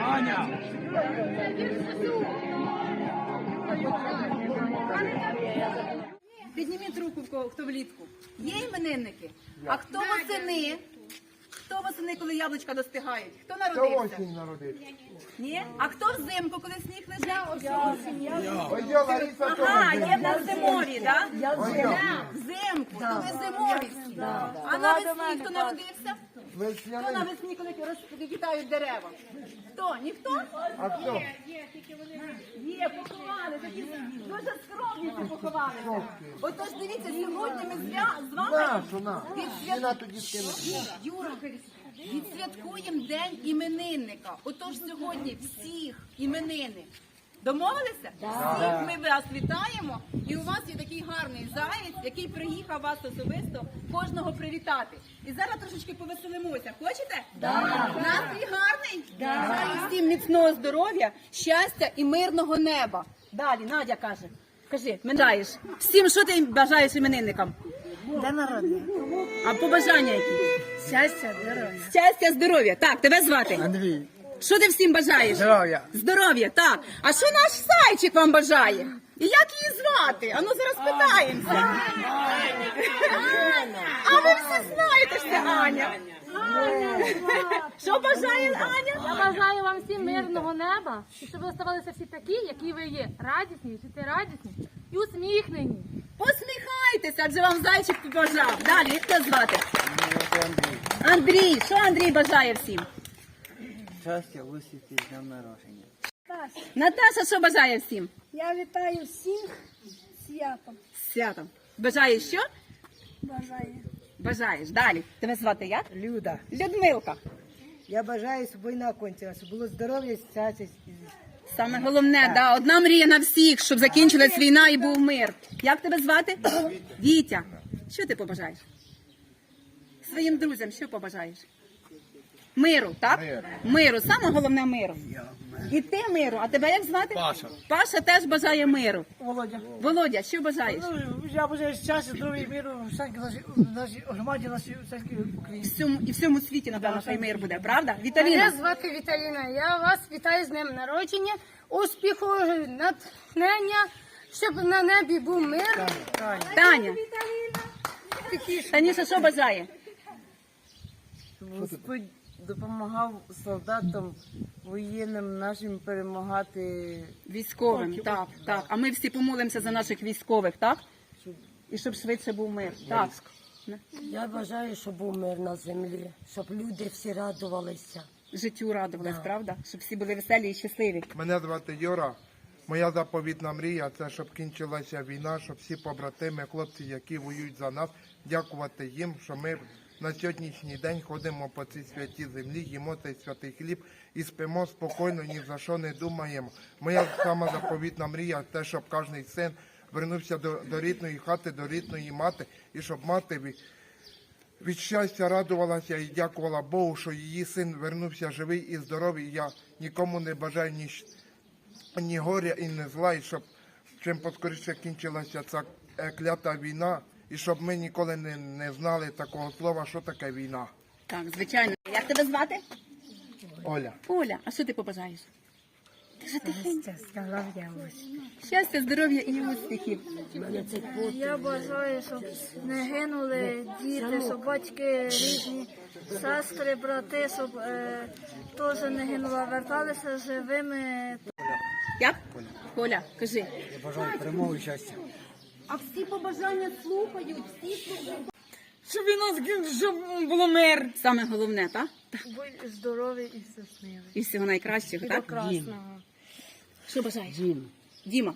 Аня! Підніміть руку, хто влітку. Є іменинники? А хто восени? Хто восени, коли яблучка достигають? Хто Хто народився? осінь народився? Ні? А хто взимку, коли сніг лежить? Ой, я Лариса Ага, є в нас зимові, так? Взимку, то ви зимові всі. А навесні хто народився? Хто Весняний. навесні, коли розквітають дерева? Хто? Ніхто? А хто? Є, поховали, такі дуже скромні поховали. Отож, дивіться, сьогодні ми з вами Нашу, на. тоді. Юра, відсвяткуємо день іменинника. Отож сьогодні всіх іменини. Домовилися? Всіх ми вас вітаємо. І у вас є такий гарний заєць, який приїхав вас особисто кожного привітати. І зараз трошечки повеселимося. Хочете? Настрій гарний? Бажаю всім міцного здоров'я, щастя і мирного неба. Далі, Надя каже. Кажи, бажаєш. Всім, що ти бажаєш іменинникам? День народження. А побажання які? Щастя, здоров'я. Щастя, здоров'я. Так, тебе звати. Андрій! Що ти всім бажаєш? Здоров'я! Здоров'я, так. А що наш зайчик вам бажає? І як її звати? Ану зараз питаємося. А ви всі знаєте, що це Аня. Що бажає Аня? Я бажаю вам всім мирного неба, і щоб ви оставалися всі такі, які ви є. Радісні, життєрадісні і усміхнені. Посміхайтеся, адже вам зайчик побажав. Далі, як тебе звати? Андрій. Що Андрій бажає всім? Щастя, успіхів, з днем народження. Наташа, що бажає всім? Я вітаю всіх святом. З Святом. Бажає що? Бажаю. Бажаєш. Далі. Тебе звати як? Люда, Людмилка. я бажаю, щоб війна кончилася, щоб було здоров'я, щастя. Саме головне, да, одна мрія на всіх, щоб закінчилась війна і був мир. Як тебе звати? Вітя. Що ти побажаєш? Своїм друзям що побажаєш? Миру, так? Миру. Саме головне миру. І ти миру. А тебе як звати? Паша. Паша теж бажає миру. Володя, Володя, що бажаєш? ну, я бажаю щастя, здоров'я миру в нашій- громаді, нашій Україні. всьому, і всьому світі, напевно, хай мир буде, правда? Віталіна. Мене звати Віталіна. Я вас вітаю з днем народження, успіху, натхнення, щоб на небі був мир. Таня. Таніша, що бажає? Господь допомагав солдатам воєнним нашим перемагати. Військовим, так, так. А ми всі помолимося за наших військових, так? І щоб швидше був мир. Так. Я бажаю, щоб був мир на землі, щоб люди всі радувалися. Життю радувались, правда? Щоб всі були веселі і щасливі. Мене звати Юра. Моя заповітна мрія це щоб кінчилася війна, щоб всі побратими, хлопці, які воюють за нас, дякувати їм, що ми на сьогоднішній день ходимо по цій святій землі, їмо цей святий хліб і спимо спокійно, ні за що не думаємо. Моя сама заповітна мрія те, щоб кожен син вернувся до, до рідної хати, до рідної мати, і щоб мати від, щастя радувалася і дякувала Богу, що її син вернувся живий і здоровий. Я нікому не бажаю ні, ні горя і ні зла, і щоб чим поскоріше кінчилася ця е, клята війна, і щоб ми ніколи не, не знали такого слова, що таке війна. Так, звичайно. Як тебе звати? Оля. Оля, а що ти побажаєш? Щастя, здоров'я. Щастя, здоров'я і успіхів. Я бажаю, щоб не гинули діти, щоб батьки рідні, сестри, брати, щоб е, теж не гинули, а верталися живими. Як? Коля, кажи. Я бажаю перемоги щастя. А всі побажання слухають, всі слухають. Щоб він нас щоб було мир. Саме головне, так? Будь здорові і щасливі. І всього найкращого, так? Прекрасного. Що бажаєш? Дім, Діма.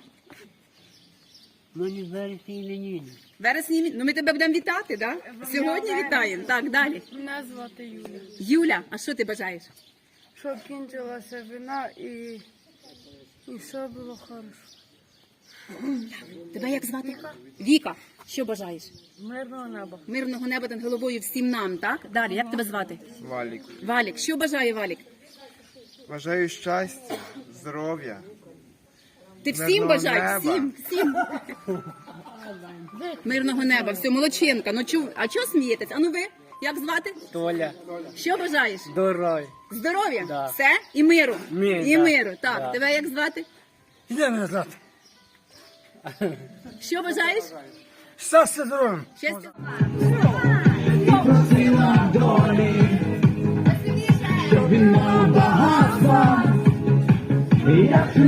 мені вересні іменини. Вересні, ну ми тебе будемо вітати, так? Сьогодні вітаємо. Так, далі. Мене звати Юля. Юля, а що ти бажаєш? Щоб кінчилася війна і, і все було хорошо. Тебе як звати? Віка, що бажаєш? Мирного неба. Мирного неба над головою всім нам, так? Далі, як тебе звати? Валік. Валік, що бажає Валік? Бажаю щастя, здоров'я. Ти всім бажаєш? Всім, всім. Мирного неба, все, молодчинка. Ну чу... А чого смієтесь? А ну ви? Як звати? Толя, Що бажаєш? здоров'я. Здоров'я, Да. все і миру. Мир, і да. миру. Так, Да. тебе як звати? Іде назад. Що бажаєш? Щастя здоров'ям! Щастя! Попросила долі, щоб він мав багатства, як ти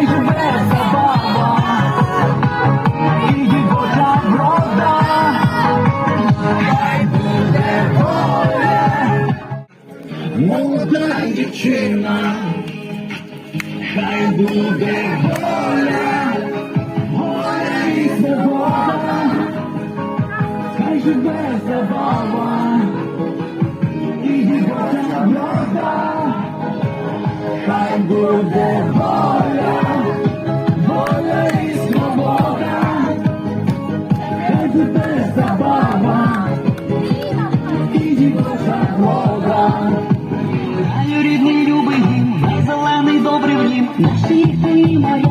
хай живе забава, її вода врода, хай буде поле, молода дівчина, хай буде воля, воля і свобода, хай живе забава, її вода врода, хай буде воля. Бога, Знаю рідний любий гімн, зелений добрий нім, наші моя.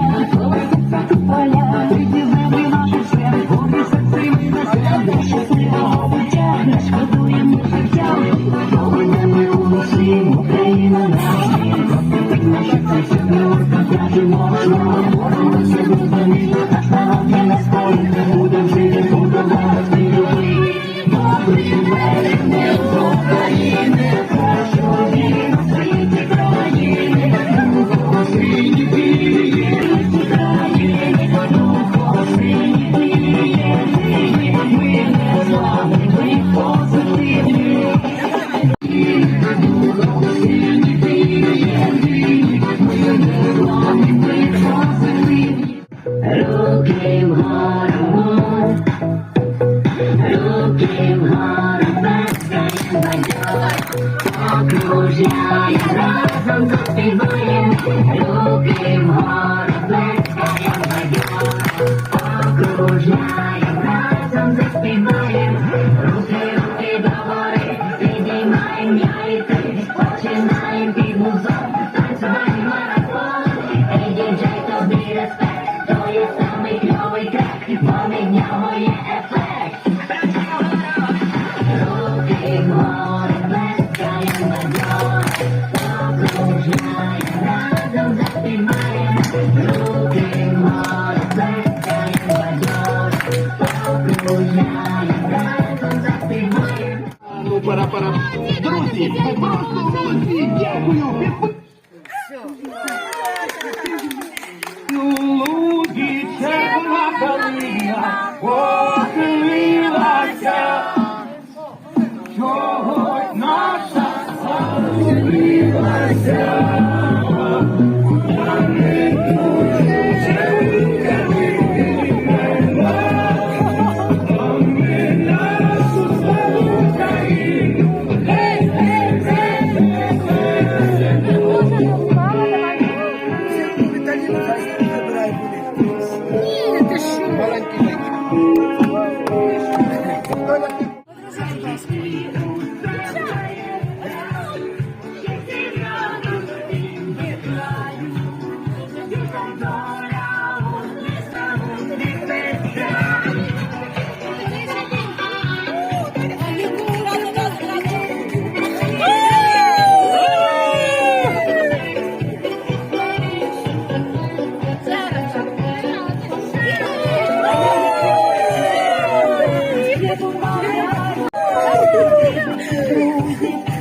Друзі, разом заспіваємо руки вгору. Друзі, ви просто молодці! Дякую! 你 是